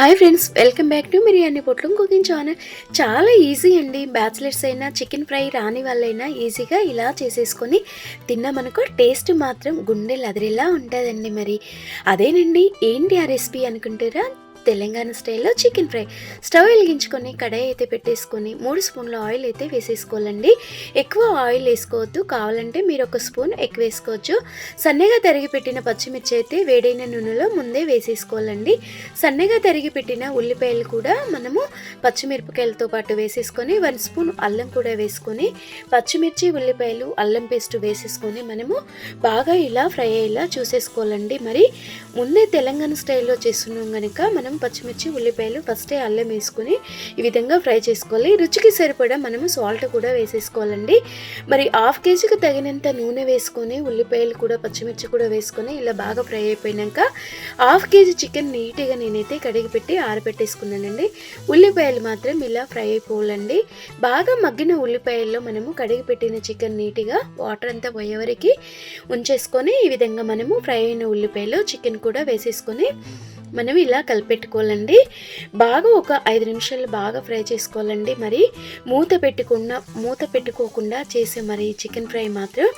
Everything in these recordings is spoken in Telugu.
Hi friends welcome back to Biryani Potlam cooking channel. చాలా ఈజీ అండి. బ్యాచిలర్స్ అయినా చికెన్ ఫ్రై రాని వాళ్ళైనా ఈజీగా ఇలా చేసేసుకొని తిన్నామనుకో టేస్ట్ మాత్రం గుండెలు అదిరేలా ఉంటుందండి మరి. అదేనండి ఏంటి ఆ రెసిపీ అనుకుంటారా? తెలంగాణ స్టైల్లో చికెన్ ఫ్రై. స్టవ్ వెలిగించుకొని కడాయి అయితే పెట్టేసుకొని మూడు స్పూన్ల ఆయిల్ అయితే వేసేసుకోవాలండి. ఎక్కువ ఆయిల్ వేసుకోవద్దు. కావాలంటే మీరు ఒక స్పూన్ ఎక్కువ వేసుకోవచ్చు. సన్నగా తరిగి పెట్టిన పచ్చిమిర్చి అయితే వేడైన నూనెలో ముందే వేసేసుకోవాలండి. సన్నగా తరిగి పెట్టిన ఉల్లిపాయలు కూడా మనము పచ్చిమిరపకాయలతో పాటు వేసేసుకొని వన్ స్పూన్ అల్లం కూడా వేసుకొని పచ్చిమిర్చి ఉల్లిపాయలు అల్లం పేస్ట్ వేసేసుకొని మనము బాగా ఇలా ఫ్రై అయ్యేలా చూసేసుకోవాలండి. మరి ముందే తెలంగాణ స్టైల్లో చేస్తున్నాం కనుక మనం పచ్చిమిర్చి ఉల్లిపాయలు ఫస్టే అల్లం వేసుకొని ఈ విధంగా ఫ్రై చేసుకోవాలి. రుచికి సరిపడా మనము సాల్ట్ కూడా వేసేసుకోవాలండి. మరి హాఫ్ కేజీకి తగినంత నూనె వేసుకొని ఉల్లిపాయలు కూడా పచ్చిమిర్చి కూడా వేసుకొని ఇలా బాగా ఫ్రై అయిపోయినాక హాఫ్ కేజీ చికెన్ నీట్గా నేనైతే కడిగి పెట్టి ఆరబెట్టేసుకున్నానండి ఉల్లిపాయలు మాత్రం ఇలా ఫ్రై అయిపోవాలండి. బాగా మగ్గిన ఉల్లిపాయల్లో మనము కడిగి పెట్టిన చికెన్ నీట్గా వాటర్ అంతా పోయే వరకు ఉంచేసుకొని ఈ విధంగా మనము ఫ్రై అయిన ఉల్లిపాయలు చికెన్ కూడా వేసేసుకొని మనం ఇలా కలిపెట్టుకోవాలండి. బాగా ఒక ఐదు నిమిషాలు బాగా ఫ్రై చేసుకోవాలండి. మరి మూత పెట్టుకున్న మూత పెట్టుకోకుండా చేసే మరి చికెన్ ఫ్రై మాత్రం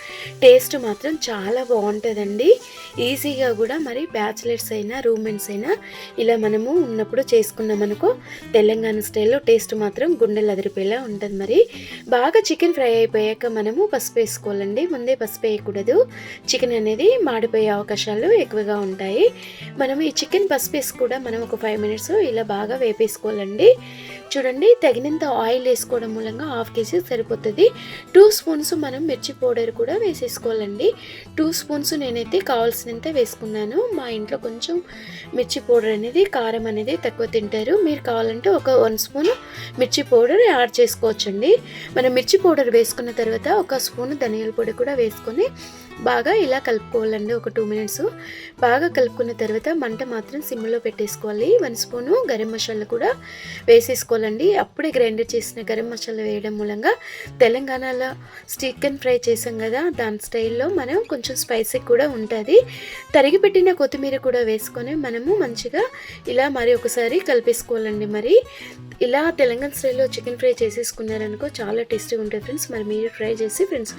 టేస్ట్ మాత్రం చాలా బాగుంటుందండి. ఈజీగా కూడా మరి బ్యాచిలర్స్ అయినా రూమ్మేట్స్ అయినా ఇలా మనము ఉన్నప్పుడు చేసుకున్నామనుకో తెలంగాణ స్టైల్లో టేస్ట్ మాత్రం గుండెలు అదిరిపోయేలా ఉంటుంది మరి. బాగా చికెన్ ఫ్రై అయిపోయాక మనము పసుపు వేసుకోవాలండి. ముందే పసుపు వేయకూడదు. చికెన్ అనేది మాడిపోయే అవకాశాలు ఎక్కువగా ఉంటాయి. మనం ఈ చికెన్ పసుపు స్పేస్ కూడా మనం ఒక ఫైవ్ మినిట్స్ ఇలా బాగా వేపేసుకోవాలండి. చూడండి తగినంత ఆయిల్ వేసుకోవడం మూలంగా హాఫ్ కేజీ సరిపోతుంది. టూ స్పూన్స్ మనం మిర్చి పౌడర్ కూడా వేసేసుకోవాలండి. టూ స్పూన్స్ నేనైతే కావాల్సినంత వేసుకున్నాను. మా ఇంట్లో కొంచెం మిర్చి పౌడర్ అనేది కారం అనేది తక్కువ తింటారు. మీరు కావాలంటే ఒక వన్ స్పూన్ మిర్చి పౌడర్ యాడ్ చేసుకోవచ్చండి. మనం మిర్చి పౌడర్ వేసుకున్న తర్వాత ఒక స్పూన్ ధనియాల పొడి కూడా వేసుకొని బాగా ఇలా కలుపుకోవాలండి ఒక టూ మినిట్స్ బాగా కలుపుకున్న తర్వాత మంట మాత్రం సిమ్లో పెట్టేసుకోవాలి. వన్ స్పూను గరం మసాలా కూడా వేసేసుకోవాలండి. అప్పుడే గ్రైండర్ చేసిన గరం మసాలా వేయడం మూలంగా తెలంగాణలో చికెన్ ఫ్రై చేసాం కదా దాని స్టైల్లో మనం కొంచెం స్పైసీ కూడా ఉంటుంది. తరిగి పెట్టిన కొత్తిమీర కూడా వేసుకొని మనము మంచిగా ఇలా మరి ఒకసారి కలిపేసుకోవాలండి మరి. ఇలా తెలంగాణ స్టైల్లో చికెన్ ఫ్రై చేసేసుకున్నారనుకో చాలా టేస్టీగా ఉంటుంది ఫ్రెండ్స్. మరి మీరు ట్రై చేసి ఫ్రెండ్స్